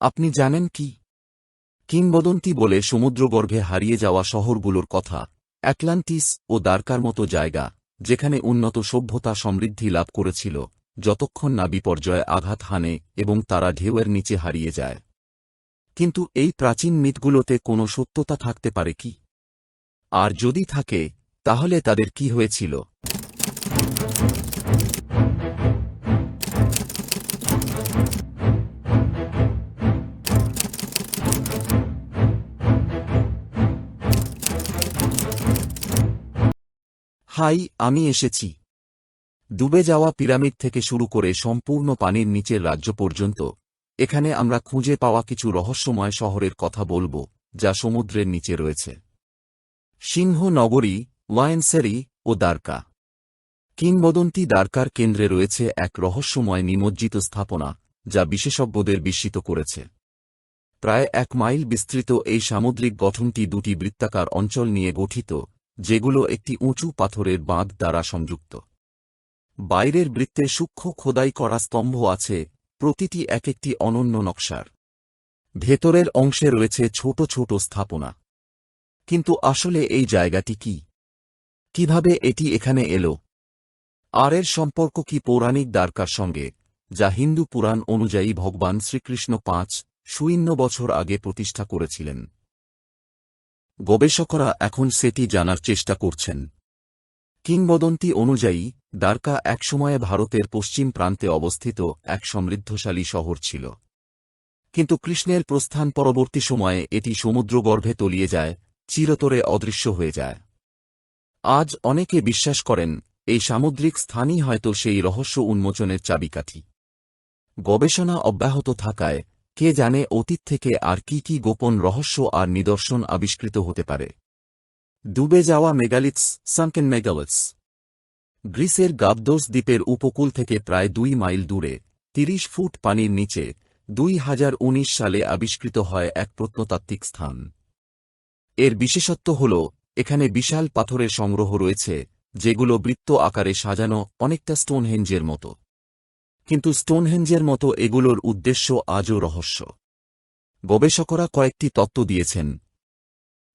আপনি জানেন কি? কিংবদন্তি বলে সমুদ্রগর্ভে হারিয়ে যাওয়া শহরগুলোর কথা, অ্যাটলান্টিস ও দ্বারকার মতো জায়গা, যেখানে উন্নত সভ্যতা সমৃদ্ধি লাভ করেছিল, যতক্ষণ না বিপর্যয়ে আঘাত হানে এবং তারা ঢেউয়ের নিচে হারিয়ে যায়। কিন্তু এই প্রাচীন মিথগুলোতে কোনো সত্যতা থাকতে পারে কি? আর যদি থাকে, তাহলে তাদের কি হয়েছিল? হাই, আমি এসেছি। ডুবে যাওয়া পিরামিড থেকে শুরু করে সম্পূর্ণ পানির নিচের রাজ্য পর্যন্ত, এখানে আমরা খুঁজে পাওয়া কিছু রহস্যময় শহরের কথা বলব, যা সমুদ্রের নিচে রয়েছে। সিংহ নগরী ওয়াইনসেরি ও দ্বারকা। কিংবদন্তি দ্বারকার কেন্দ্রে রয়েছে এক রহস্যময় নিমজ্জিত স্থাপনা, যা বিশেষজ্ঞদের বিস্মিত করেছে। প্রায় এক মাইল বিস্তৃত এই সামুদ্রিক গঠনটি দুটি বৃত্তাকার অঞ্চল নিয়ে গঠিত যেগুলো একটি উঁচু পাথরের বাঁধ দ্বারা সংযুক্ত। বাইরের বৃত্তে সূক্ষ্ম খোদাই করা স্তম্ভ আছে, প্রতিটি এক একটি অনন্য নকশার। ভেতরের অংশে রয়েছে ছোট ছোট স্থাপনা। কিন্তু আসলে এই জায়গাটি কি? কীভাবে এটি এখানে এলো? আর এর সম্পর্ক কি পৌরাণিক দ্বারকার সঙ্গে, যা হিন্দু পুরাণ অনুযায়ী ভগবান শ্রীকৃষ্ণ পাঁচ, শূন্য বছর আগে প্রতিষ্ঠা করেছিলেন? গবেষকরা এখন সেটি জানার চেষ্টা করছেন। কিংবদন্তি অনুযায়ী, দ্বারকা একসময়ে ভারতের পশ্চিম প্রান্তে অবস্থিত এক সমৃদ্ধশালী শহর ছিল। কিন্তু কৃষ্ণের প্রস্থান পরবর্তী সময়ে এটি সমুদ্রগর্ভে তলিয়ে যায়, চিরতরে অদৃশ্য হয়ে যায়। আজ অনেকে বিশ্বাস করেন, এই সামুদ্রিক স্থানই হয়তো সেই রহস্য উন্মোচনের চাবিকাঠি। গবেষণা অব্যাহত থাকায় কে জানে অতীত থেকে আর কি কি গোপন রহস্য আর নিদর্শন আবিষ্কৃত হতে পারে। ডুবে যাওয়া মেগালিথস, সানকেন মেগালিথস। গ্রিসের গাবদোস দ্বীপের উপকূল থেকে প্রায় দুই মাইল দূরে, তিরিশ ফুট পানির নিচে, দুই হাজার উনিশ সালে আবিষ্কৃত হয় এক প্রত্নতাত্ত্বিক স্থান। এর বিশেষত্ব হল, এখানে বিশাল পাথরের সংগ্রহ রয়েছে, যেগুলো বৃত্ত আকারে সাজানো অনেকটা স্টোনহেঞ্জের মতো। কিন্তু স্টোনহেঞ্জের মতো এগুলোর উদ্দেশ্য আজও রহস্য। গবেষকরা কয়েকটি তত্ত্ব দিয়েছেন।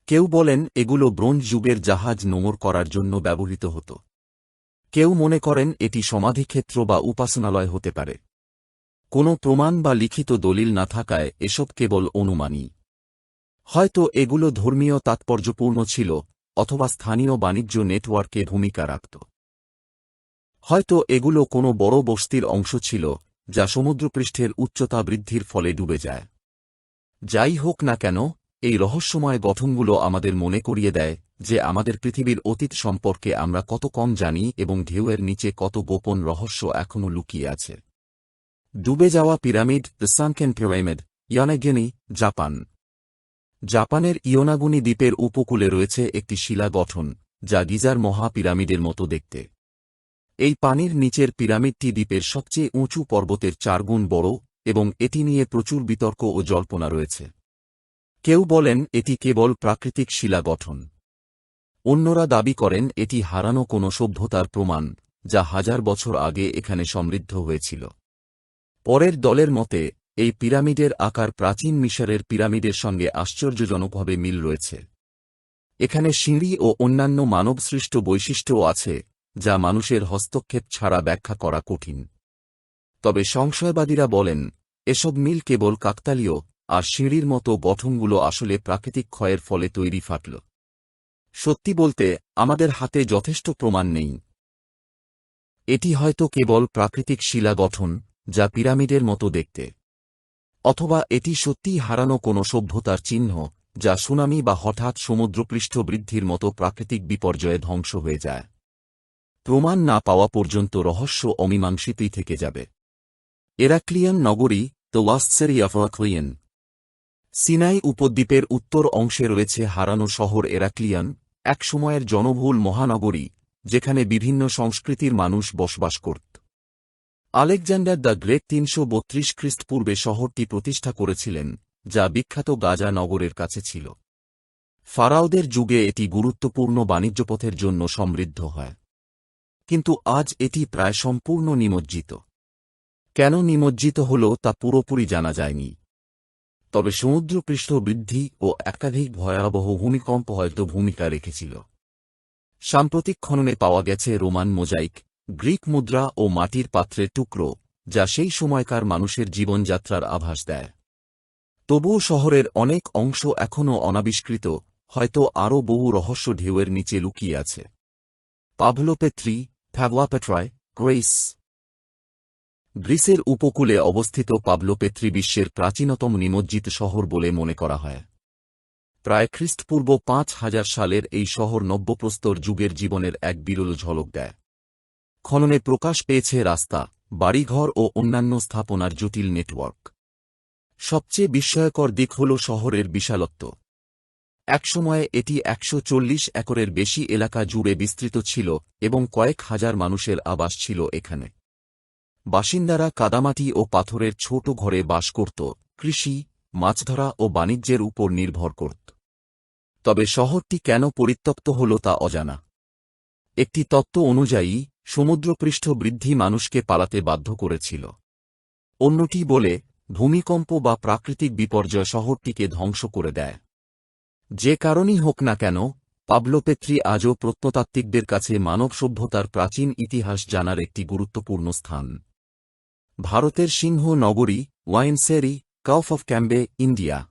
কেউ বলেন এগুলো ব্রোঞ্জ যুগের জাহাজ নোঙর করার জন্য ব্যবহৃত হতো। কেউ মনে করেন এটি সমাধিক্ষেত্র বা উপাসনালয় হতে পারে। কোনো প্রমাণ বা লিখিত দলিল না থাকায় এসব কেবল অনুমানই। হয়তো এগুলো ধর্মীয় তাৎপর্যপূর্ণ ছিল, অথবা স্থানীয় বাণিজ্য নেটওয়ার্কে ভূমিকা রাখত। হয়তো এগুলো কোনো বড় বস্তির অংশ ছিল, যা সমুদ্রপৃষ্ঠের উচ্চতা বৃদ্ধির ফলে ডুবে যায়। যাই হোক না কেন, এই রহস্যময় গঠনগুলো আমাদের মনে করিয়ে দেয় যে আমাদের পৃথিবীর অতীত সম্পর্কে আমরা কত কম জানি এবং ঢেউয়ের নিচে কত গোপন রহস্য এখনও লুকিয়ে আছে। ডুবে যাওয়া pyramid, the sunken pyramid, Yonaguni, Japan. জাপানের ইয়োনাগুনি দ্বীপের উপকূলে রয়েছে একটি শিলা গঠন, যা গিজার মহা পিরামিডের মতো দেখতে। এই পানির নিচের পিরামিডটি দ্বীপের সবচেয়ে উঁচু পর্বতের চারগুণ বড়, এবং এটি নিয়ে প্রচুর বিতর্ক ও জল্পনা রয়েছে। কেউ বলেন, এটি কেবল প্রাকৃতিক শিলা গঠন। অন্যরা দাবি করেন, এটি হারানো কোনো সভ্যতার প্রমাণ, যা হাজার বছর আগে এখানে সমৃদ্ধ হয়েছিল। পরের দলের মতে, এই পিরামিডের আকার প্রাচীন মিশরের পিরামিডের সঙ্গে আশ্চর্যজনকভাবে মিল রয়েছে। এখানে সিঁড়ি ও অন্যান্য মানবসৃষ্ট বৈশিষ্ট্যও আছে যা মানুষের হস্তক্ষেপ ছাড়া ব্যাখ্যা করা কঠিন। তবে সংশয়বাদীরা বলেন, এসব মিল কেবল কাকতালীয়, আর সিঁড়ির মতো গঠনগুলো আসলে প্রাকৃতিক ক্ষয়ের ফলে তৈরি ফাটল। সত্যি বলতে, আমাদের হাতে যথেষ্ট প্রমাণ নেই। এটি হয়তো কেবল প্রাকৃতিক শিলা গঠন, যা পিরামিডের মতো দেখতে। অথবা এটি সত্যিই হারানো কোনো সভ্যতার চিহ্ন, যা সুনামি বা হঠাৎ সমুদ্রপৃষ্ঠ বৃদ্ধির মতো প্রাকৃতিক বিপর্যয়ে ধ্বংস হয়ে যায়। প্রমাণ না পাওয়া পর্যন্ত রহস্য অমীমাংসিতই থেকে যাবে। এরাক্লিয়ান নগরী, the lost city of Sinai উপদ্বীপের উত্তর অংশে রয়েছে হারানো শহর এরাক্লিয়ান এক সময়ের জনবহুল মহানগরী, যেখানে বিভিন্ন সংস্কৃতির মানুষ বসবাস করত। আলেকজান্ডার দ্য গ্রেট তিনশো বত্রিশ খ্রিস্টপূর্বে শহরটি প্রতিষ্ঠা করেছিলেন, যা বিখ্যাত গাজা নগরের কাছে ছিল। ফারাওদের যুগে এটি গুরুত্বপূর্ণ বাণিজ্যপথের জন্য সমৃদ্ধ হয়। কিন্তু আজ এটি প্রায় সম্পূর্ণ নিমজ্জিত। কেন নিমজ্জিত হল তা পুরোপুরি জানা যায়নি। তবে সমুদ্রপৃষ্ঠ বৃদ্ধি ও একাধিক ভয়াবহ ভূমিকম্প হয়তো ভূমিকা রেখেছিল। সাম্প্রতিক খননে পাওয়া গেছে রোমান মোজাইক, গ্রিক মুদ্রা ও মাটির পাত্রের টুকরো, যা সেই সময়কার মানুষের জীবনযাত্রার আভাস দেয়। তবুও শহরের অনেক অংশ এখনও অনাবিষ্কৃত, হয়তো আরও বহু রহস্য ঢেউয়ের নিচে লুকিয়ে আছে। পাভলোপেত্রি ফ্যাভোয়াপেট্রয় গ্রেস গ্রিসের উপকূলে অবস্থিত পাবলোপেত্রি বিশ্বের প্রাচীনতম নিমজ্জিত শহর বলে মনে করা হয়। প্রায় খ্রিস্টপূর্ব পাঁচ হাজার সালের এই শহর নব্যপ্রস্তর যুগের জীবনের এক বিরল ঝলক দেয়। খননে প্রকাশ পেয়েছে রাস্তা, বাড়িঘর ও অন্যান্য স্থাপনার জটিল নেটওয়ার্ক। সবচেয়ে বিস্ময়কর দিক হল শহরের বিশালত্ব। একসময়ে এটি একশো চল্লিশ একরের বেশি এলাকা জুড়ে বিস্তৃত ছিল এবং কয়েক হাজার মানুষের আবাস ছিল এখানে। বাসিন্দারা কাদামাটি ও পাথরের ছোট ঘরে বাস করত, কৃষি, মাছধরা ও বাণিজ্যের উপর নির্ভর করত। তবে শহরটি কেন পরিত্যক্ত হল তা অজানা। একটি তত্ত্ব অনুযায়ী, সমুদ্রপৃষ্ঠ বৃদ্ধি মানুষকে পালাতে বাধ্য করেছিল। অন্যটি বলে, ভূমিকম্প বা প্রাকৃতিক বিপর্যয় শহরটিকে ধ্বংস করে দেয়। যে কারণই হোক না কেন পাবলোপেত্রি আজও প্রত্নতাত্ত্বিকদের কাছে মানব সভ্যতার প্রাচীন ইতিহাস জানার একটি গুরুত্বপূর্ণ স্থান। ভারতের সিংহ নগরী, ওয়াইনসেরি, কাউফ অফ ক্যাম্বে, ইন্ডিয়া।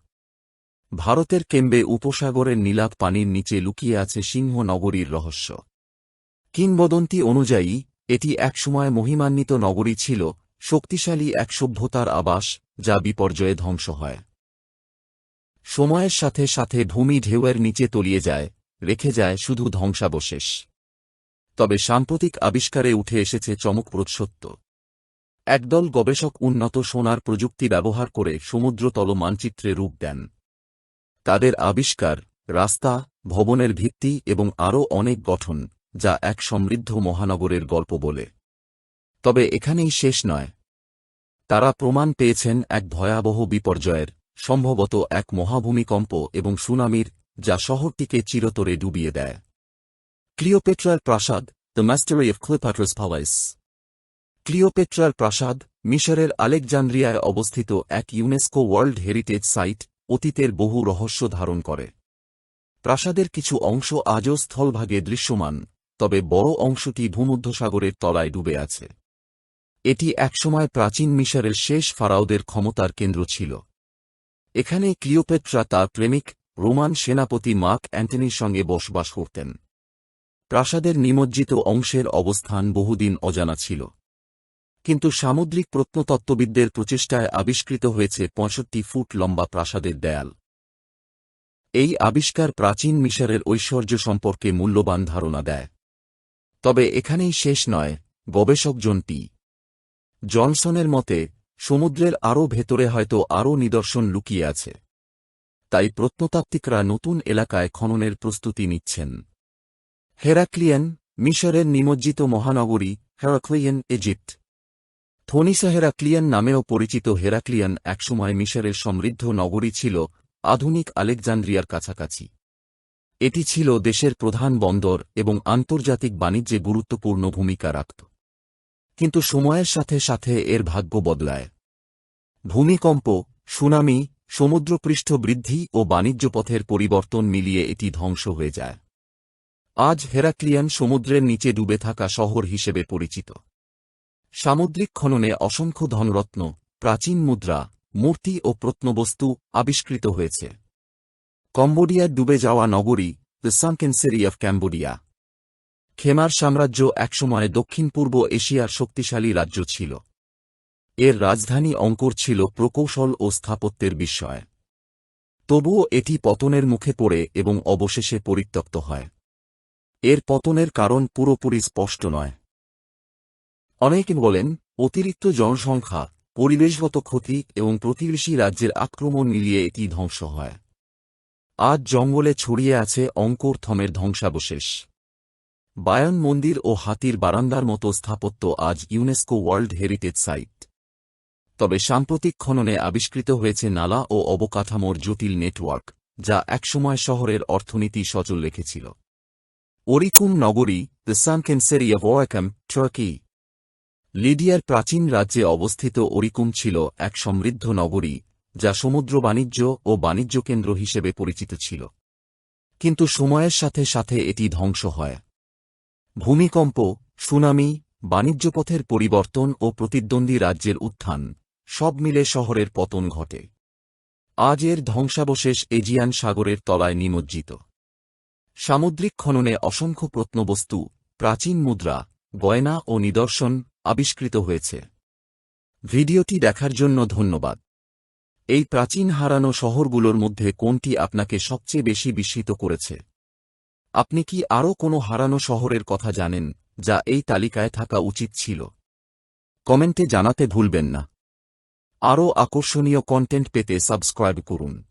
ভারতের কেম্বে উপসাগরের নীলাভ পানির নিচে লুকিয়ে আছে সিংহ নগরীর রহস্য। কিংবদন্তি অনুযায়ী, এটি একসময় মহিমান্বিত নগরী ছিল, শক্তিশালী এক সভ্যতার আবাস, যা বিপর্যয়ে ধ্বংস হয়। সময়ের সাথে সাথে ভূমি ঢেউয়ের নিচে তলিয়ে যায়, রেখে যায় শুধু ধ্বংসাবশেষ। তবে সাম্প্রতিক আবিষ্কারে উঠে এসেছে চমকপ্রদ সত্য। একদল গবেষক উন্নত সোনার প্রযুক্তি ব্যবহার করে সমুদ্রতল মানচিত্রে রূপ দেন। তাদের আবিষ্কার, রাস্তা, ভবনের ভিত্তি এবং আরও অনেক গঠন, যা এক সমৃদ্ধ মহানগরের গল্প বলে। তবে এখানেই শেষ নয়। তারা প্রমাণ পেয়েছেন এক ভয়াবহ বিপর্যয়ের। সম্ভবত এক মহাভূমিকম্প এবং সুনামির, যা শহরটিকে চিরতরে ডুবিয়ে দেয়। ক্লিওপেট্রার প্রাসাদ, the mystery of Cleopatra's palace. ক্লিওপেট্রার প্রাসাদ, মিশরের আলেকজান্দ্রিয়ায় অবস্থিত এক ইউনেস্কো ওয়ার্ল্ড হেরিটেজ সাইট, অতীতের বহু রহস্য ধারণ করে। প্রাসাদের কিছু অংশ আজও স্থলভাগে দৃশ্যমান, তবে বড় অংশটি ভূমধ্যসাগরের তলায় ডুবে আছে। এটি একসময় প্রাচীন মিশরের শেষ ফারাওদের ক্ষমতার কেন্দ্র ছিল। এখানে ক্লিওপেট্রা তার প্রেমিক, রোমান সেনাপতি মার্ক অ্যান্টনির সঙ্গে বসবাস করতেন। প্রাসাদের নিমজ্জিত অংশের অবস্থান বহুদিন অজানা ছিল। কিন্তু সামুদ্রিক প্রত্নতত্ত্ববিদদের প্রচেষ্টায় আবিষ্কৃত হয়েছে পঁয়ষট্টি ফুট লম্বা প্রাসাদের দেয়াল। এই আবিষ্কার প্রাচীন মিশরের ঐশ্বর্য সম্পর্কে মূল্যবান ধারণা দেয়। তবে এখানেই শেষ নয় গবেষকজনটি জনসনের মতে সমুদ্রের আরও ভেতরে হয়তো আরও নিদর্শন লুকিয়ে আছে। তাই প্রত্নতাত্ত্বিকরা নতুন এলাকায় খননের প্রস্তুতি নিচ্ছেন। হেরাক্লিয়ান, মিশরের নিমজ্জিত মহানগরী, হেরাক্লিয়ান, ইজিপ্ট। থনিসা হেরাক্লিয়ান নামেও পরিচিত হেরাক্লিয়ান একসময় মিশরের সমৃদ্ধ নগরী ছিল আধুনিক আলেকজান্দ্রিয়ার কাছাকাছি। এটি ছিল দেশের প্রধান বন্দর এবং আন্তর্জাতিক বাণিজ্যে গুরুত্বপূর্ণ ভূমিকা রাখত। কিন্তু সময়ের সাথে সাথে এর ভাগ্য বদলায়। ভূমিকম্প, সুনামি, সমুদ্রপৃষ্ঠ বৃদ্ধি ও বাণিজ্যপথের পরিবর্তন মিলিয়ে এটি ধ্বংস হয়ে যায়। আজ হেরাক্লিয়ান সমুদ্রের নিচে ডুবে থাকা শহর হিসেবে পরিচিত। সামুদ্রিক খননে অসংখ্য ধনরত্ন, প্রাচীন মুদ্রা, মূর্তি ও প্রত্নবস্তু আবিষ্কৃত হয়েছে। কম্বোডিয়ার ডুবে যাওয়া নগরী, the sunken city of Cambodia. Khmer সাম্রাজ্য একসময় দক্ষিণ পূর্ব এশিয়ার শক্তিশালী রাজ্য ছিল। এর রাজধানী অঙ্কর ছিল প্রকৌশল ও স্থাপত্যের বিস্ময়। তবুও এটি পতনের মুখে পড়ে এবং অবশেষে পরিত্যক্ত হয়। এর পতনের কারণ পুরোপুরি স্পষ্ট নয়। অনেকে বলেন, অতিরিক্ত জনসংখ্যা, পরিবেশগত ক্ষতি এবং প্রতিবেশী রাজ্যের আক্রমণ মিলিয়ে এটি ধ্বংস হয়। আজ জঙ্গলে ছড়িয়ে আছে অঙ্কর থমের ধ্বংসাবশেষ। বায়ন মন্দির ও হাতির বারান্দার মতো স্থাপত্য আজ ইউনেস্কো ওয়ার্ল্ড হেরিটেজ সাইট। তবে সাম্প্রতিক খননে আবিষ্কৃত হয়েছে নালা ও অবকাঠামোর জটিল নেটওয়ার্ক, যা একসময় শহরের অর্থনীতি সচল রেখেছিল। ওরিকুম নগরী, দ্য সানকেন্সেরি ওয়াকাম, টার্কি। লিডিয়ার প্রাচীন রাজ্যে অবস্থিত ওরিকুম ছিল এক সমৃদ্ধ নগরী, যা সমুদ্র বাণিজ্য ও বাণিজ্য কেন্দ্র হিসেবে পরিচিত ছিল। কিন্তু সময়ের সাথে সাথে এটি ধ্বংস হয়। ভূমিকম্প, সুনামি, বাণিজ্যপথের পরিবর্তন ও প্রতিদ্বন্দ্বী রাজ্যের উত্থান, সব মিলে শহরের পতন ঘটে। আজ এর ধ্বংসাবশেষ এজিয়ান সাগরের তলায় নিমজ্জিত। সামুদ্রিক খননে অসংখ্য প্রত্নবস্তু, প্রাচীন মুদ্রা, গয়না ও নিদর্শন আবিষ্কৃত হয়েছে। ভিডিওটি দেখার জন্য ধন্যবাদ। এই প্রাচীন হারানো শহরগুলোর মধ্যে কোনটি আপনাকে সবচেয়ে বেশি বিস্মিত করেছে? আপনি কি আরও কোনো হারানো শহরের কথা জানেন, যা এই তালিকায় থাকা উচিত ছিল? কমেন্টে জানাতে ভুলবেন না। আরও আকর্ষণীয় কন্টেন্ট পেতে সাবস্ক্রাইব করুন।